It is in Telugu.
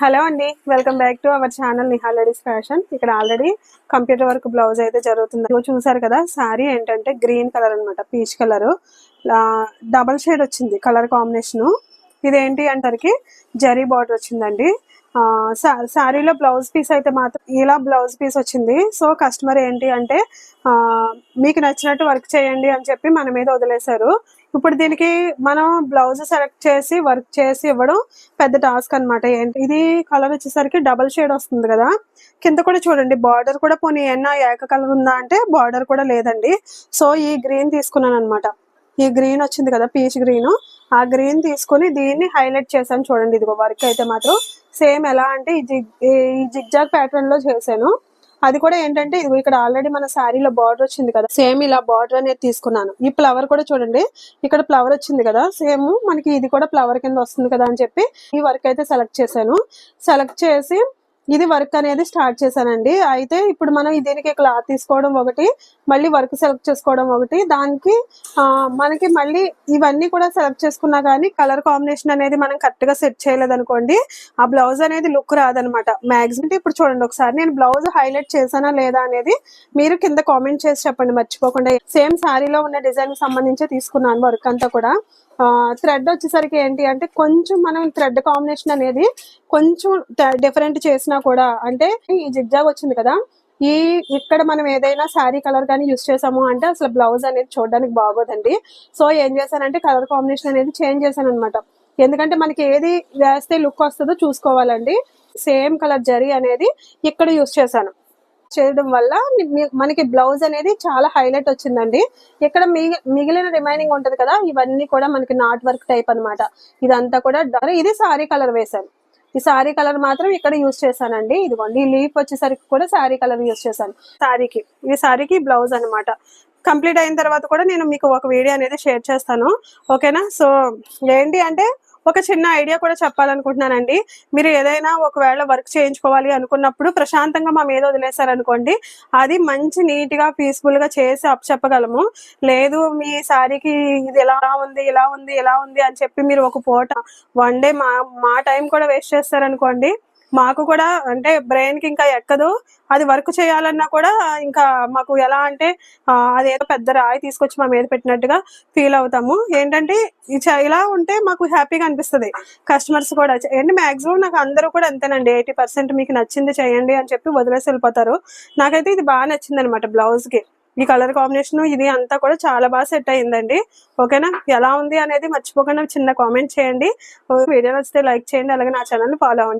హలో అండి welcome back to our channel Nihal ladies fashion. ఇక్కడ ఆల్రెడీ కంప్యూటర్ వర్క్ బ్లౌజ్ అయితే జరుగుతుంది. ఇదిగో చూసారు కదా శారీ ఏంటంటే గ్రీన్ కలర్ అన్నమాట పీచ్ కలర్. డబల్ షేడ్ వచ్చింది కలర్ కాంబినేషన్. ఇదేంటి అంటారికి జరీ బార్డర్ వచ్చిందండి. శారీలో బ్లౌజ్ పీస్ అయితే మాత్రం ఇలా బ్లౌజ్ పీస్ వచ్చింది. సో కస్టమర్ ఏంటి అంటే ఆ, మీకు నచ్చినట్టు వర్క్ చేయండి అని చెప్పి మన మీద వదిలేశారు. ఇప్పుడు దీనికి మనం బ్లౌజ్ సెలెక్ట్ చేసి వర్క్ చేసి ఇవ్వడం పెద్ద టాస్క్ అన్నమాట. ఏంటి? ఇది కలర్ వచ్చేసరికి డబల్ షేడ్ వస్తుంది కదా. కింద కూడా చూడండి బార్డర్ కూడా పోనీ ఏమన్నా ఏక కలర్ ఉందా అంటే బార్డర్ కూడా లేదండి. సో ఈ గ్రీన్ తీసుకున్నాను అనమాట ఈ గ్రీన్ వచ్చింది కదా పీచ్ గ్రీన్. ఆ గ్రీన్ తీసుకొని దీన్ని హైలైట్ చేశాను చూడండి. ఇదిగో వర్క్ అయితే మాత్రం సేమ్ ఎలా అంటే ఈ జిగ్ ఈ జిగ్జాగ్ ప్యాటర్న్లో చేశాను. అది కూడా ఏంటంటే ఇదిగో ఇక్కడ ఆల్రెడీ మన శారీలో బార్డర్ వచ్చింది కదా. సేమ్ ఇలా బార్డర్ అనేది తీసుకున్నాను. ఈ ఫ్లవర్ కూడా చూడండి. ఇక్కడ ఫ్లవర్ వచ్చింది కదా. సేమ్ మనకి ఇది కూడా ఫ్లవర్ కింద వస్తుంది కదా అని చెప్పి ఈ వర్క్ అయితే సెలెక్ట్ చేశాను. సెలెక్ట్ చేసి ఇది వర్క్ అనేది స్టార్ట్ చేశానండి. అయితే ఇప్పుడు మనం దీనికి క్లాత్ తీసుకోవడం ఒకటి మళ్ళీ వర్క్ సెలెక్ట్ చేసుకోవడం ఒకటి. దానికి ఆ, మనకి మళ్ళీ ఇవన్నీ కూడా సెలెక్ట్ చేసుకున్నా కానీ కలర్ కాంబినేషన్ అనేది మనం కరెక్ట్గా సెట్ చేయలేదు అనుకోండి ఆ బ్లౌజ్ అనేది లుక్ రాదనమాట. మ్యాక్సిమం ఇప్పుడు చూడండి ఒకసారి నేను బ్లౌజ్ హైలైట్ చేశానా లేదా అనేది మీరు కింద కామెంట్ చేసి చెప్పండి మర్చిపోకుండా. సేమ్ శారీలో ఉన్న డిజైన్ సంబంధించి తీసుకున్నాను వర్క్ అంతా కూడా. థ్రెడ్ వచ్చేసరికి ఏంటి అంటే కొంచెం మనం థ్రెడ్ కాంబినేషన్ అనేది కొంచెం డిఫరెంట్ చేసినా కూడా అంటే ఈ జిగ్జాగ్ వచ్చింది కదా ఈ ఇక్కడ మనం ఏదైనా శారీ కలర్ కానీ యూస్ చేసాము అంటే అసలు బ్లౌజ్ అనేది చూడడానికి బాగోదండి. సో ఏం చేశానంటే కలర్ కాంబినేషన్ అనేది చేంజ్ చేశాను అనమాట ఎందుకంటే మనకి ఏది వేస్తే లుక్ వస్తుందో చూసుకోవాలండి. సేమ్ కలర్ జరీ అనేది ఇక్కడ యూస్ చేశాను. చేయడం వల్ల మనకి బ్లౌజ్ అనేది చాలా హైలైట్ వచ్చిందండి. ఇక్కడ మిగిలిన రిమైనింగ్ ఉంటది కదా ఇవన్నీ కూడా మనకి నాట్ వర్క్ టైప్ అన్నమాట. ఇదంతా కూడా ఇది సారీ కలర్ వేశాను. ఈ సారీ కలర్ మాత్రం ఇక్కడ యూజ్ చేశానండి. ఇదిగోండి ఈ లీఫ్ వచ్చేసరికి కూడా సారీ కలర్ యూజ్ చేశాను. సారీకి ఇది సారీకి బ్లౌజ్ అన్నమాట. కంప్లీట్ అయిన తర్వాత కూడా నేను మీకు ఒక వీడియో అనేది షేర్ చేస్తాను. ఓకేనా? సో ఏంటి అంటే ఒక చిన్న ఐడియా కూడా చెప్పాలనుకుంటున్నానండి. మీరు ఏదైనా ఒకవేళ వర్క్ చేయించుకోవాలి అనుకున్నప్పుడు ప్రశాంతంగా మా మీద వదిలేశారనుకోండి అది మంచి నీట్గా పీస్ఫుల్గా చేసి అప్ చెప్పగలము. లేదు మీ శారీకి ఇది ఎలా ఉంది ఇలా ఉంది ఇలా ఉంది అని చెప్పి మీరు ఒక పూట వన్ డే మా మా టైం కూడా వేస్ట్ చేస్తారనుకోండి మాకు కూడా అంటే బ్రెయిన్కి ఇంకా ఎక్కదు. అది వర్క్ చేయాలన్నా కూడా ఇంకా మాకు ఎలా అంటే అది అదేదో పెద్ద రాయి తీసుకొచ్చి మా మీద పెట్టినట్టుగా ఫీల్ అవుతాము. ఏంటంటే ఇలా ఉంటే మాకు హ్యాపీగా అనిపిస్తుంది. కస్టమర్స్ కూడా ఏంటి మాక్సిమం నాకు అందరూ కూడా అంతేనండి. ఎయిటీ పర్సెంట్ మీకు నచ్చింది చేయండి అని చెప్పి వదిలేసి వెళ్ళిపోతారు. నాకైతే ఇది బాగా నచ్చింది అనమాట బ్లౌజ్కి. ఈ కలర్ కాంబినేషన్ ఇది అంతా కూడా చాలా బాగా సెట్ అయ్యిందండి. ఓకేనా? ఎలా ఉంది అనేది మర్చిపోకుండా చిన్న కామెంట్ చేయండి. వీడియో నచ్చితే లైక్ చేయండి. అలాగే నా ఛానల్ని ఫాలో అవ్వండి.